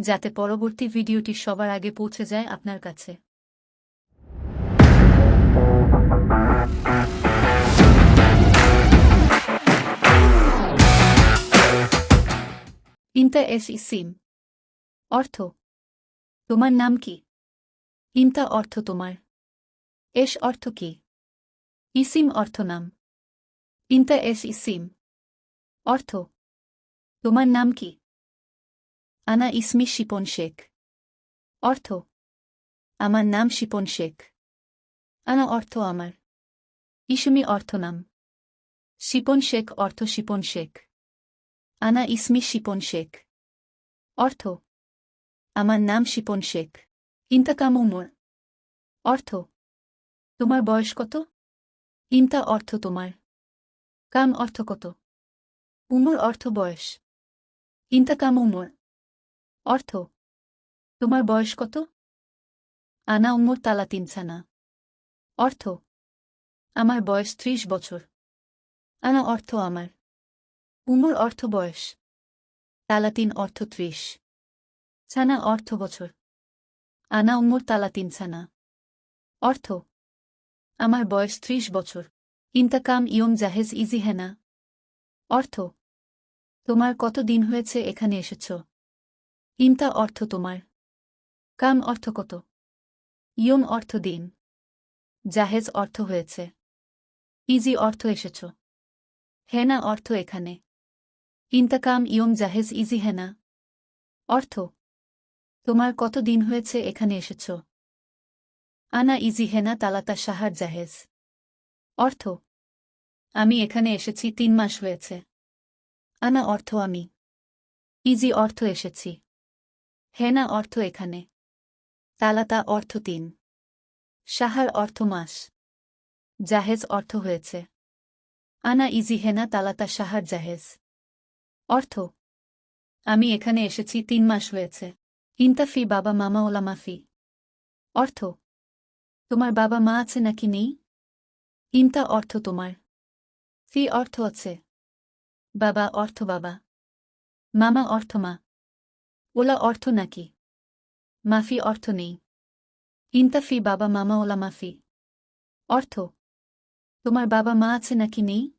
যাতে পরবর্তী ভিডিওটি সবার আগে পৌঁছে যায় আপনার কাছে। ইন্তা এস ইসিম অর্থ? তোমার নাম কি? ইন্তা অর্থ তোমার। এস অর্থ কি? ইসিম অর্থ নাম। ইন্তা এস ইসিম অর্থ? তোমার নাম কি? আনা ইসমি শিপন শেখ অর্থ আমার নাম শিপন শেখ আনা অর্থ আমার ইসমি অর্থ নাম শিপন শেখ অর্থ শিপন শেখ আনা ইসমি শিপন শেখ অর্থ আমার নাম শিপন শেখ ইন্তাকাম উমর অর্থ তোমার বয়স কত ইন্তা অর্থ তোমার কাম অর্থ কত উমর অর্থ বয়স ইন্তাকাম উমর অর্থ, তোমার বয়স কত? আনা উমর তালা তিনছানা অর্থ, আমার বয়স ত্রিশ বছর। আনা অর্থ আমার। উমর অর্থ বয়স। তালাতিন অর্থ ত্রিশ। ছানা অর্থ বছর। আনা উমর তালাতিন ছানা অর্থ, আমার বয়স ত্রিশ বছর। ইন্তাকাম ইয়ম জাহেজ ইজি হেনা। অর্থ, তোমার কত দিন হয়েছে এখানে এসেছ? ইন্তা অর্থ তোমার। কাম অর্থ কত? ইয়ম অর্থ দিন। জাহেজ অর্থ হয়েছে। ইজি অর্থ এসেছ। হেনা অর্থ এখানে। ইন্তাকাম, ইয়ম, জাহেজ, ইজি, হেনা। অর্থ? তোমার কত দিন হয়েছে এখানে এসেছ? আনা, ইজি, হেনা, তালাতা, সাহার, জাহেজ। অর্থ? আমি এখানে এসেছি তিন মাস হয়েছে। আনা অর্থ আমি। ইজি অর্থ এসেছি। হেনা অর্থ এখানে। তালাতা অর্থ তিন। সাহার অর্থ মাস। জাহেজ অর্থ হয়েছে। আনা ইজি হেনা তালাতা সাহার জাহেজ। অর্থ, আমি এখানে এসেছি তিন মাস হয়েছে। ইন্তাফি বাবা মামা ওলা মাফি অর্থ, তোমার বাবা মা আছে নাকি নেই? ইন্তা অর্থ তোমার। ফি অর্থ আছে। বাবা অর্থ বাবা। মামা অর্থ মা। ওলা অর্থ নাকি? মাফি অর্থ নেই। ইন্তাফি বাবা মামা ওলা মাফি। অর্থ? তোমার বাবা মা আছে নাকি নেই?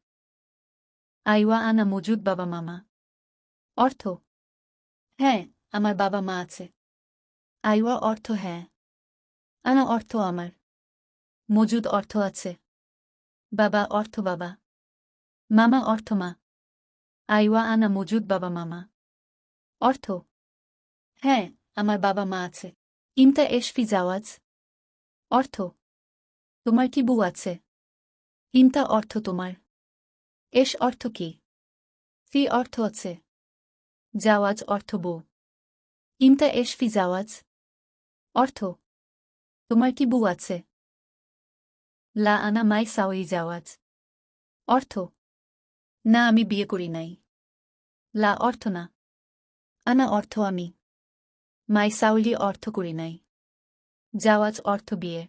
আইওয়া আনা মজুদ বাবা মামা। অর্থ? হ্যাঁ আমার বাবা মা আছে। আইওয়া অর্থ হ্যাঁ। আনা অর্থ আমার। মজুদ অর্থ আছে। বাবা অর্থ বাবা। মামা অর্থ মা। আইওয়া আনা মজুদ বাবা মামা। অর্থ? হ্যাঁ আমার বাবা মা আছে। ইমতা এশফি জাওয়াজ। অর্থ, তোমার কি বউ আছে? ইমতা অর্থ তোমার। এশ অর্থ কি? ফি অর্থ আছে। জাওয়াজ অর্থ বউ। ইমতা এশফি জাওয়াজ। অর্থ, তোমার কি বউ আছে? লা আনা মাই সাওই জাওয়াজ। অর্থ, না আমি বিয়ে করি নাই। লা অর্থ না। আনা অর্থ আমি। মাই সাউলি অর্থ করি নাই। জাওয়াজ অর্থ বিয়ে।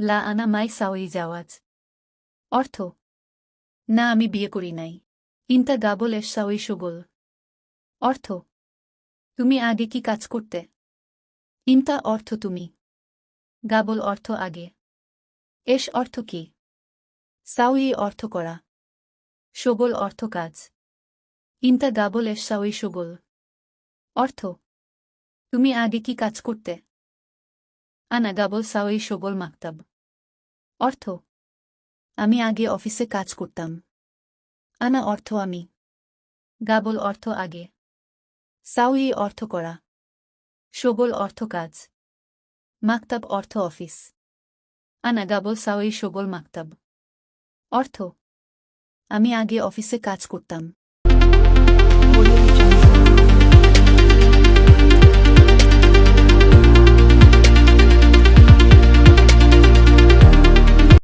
লা আনা মাই সাউই জাওয়াজ অর্থ, না আমি বিয়ে করি নাই। ইন্তা গাবল এস সাউই সুগল। অর্থ, তুমি আগে কি কাজ করতে? ইন্তা অর্থ তুমি। গাবল অর্থ আগে। এস অর্থ কি? সাউই অর্থ করা। সগোল অর্থ কাজ। ইন্তা গাবল এস সাউই সগোল। অর্থ তুমি আগে কি কাজ করতে? আনা গাবল সাউই সবল মাকতাব। অর্থ, আমি আগে অফিসে কাজ করতাম। আনা অর্থ, আমি। গাবল অর্থ, আগে। সাউই অর্থ করা। সবল অর্থ কাজ। মাকতাব অর্থ অফিস। আনা গাবল সাউই সবল মাকতাব। অর্থ, আমি আগে অফিসে কাজ করতাম।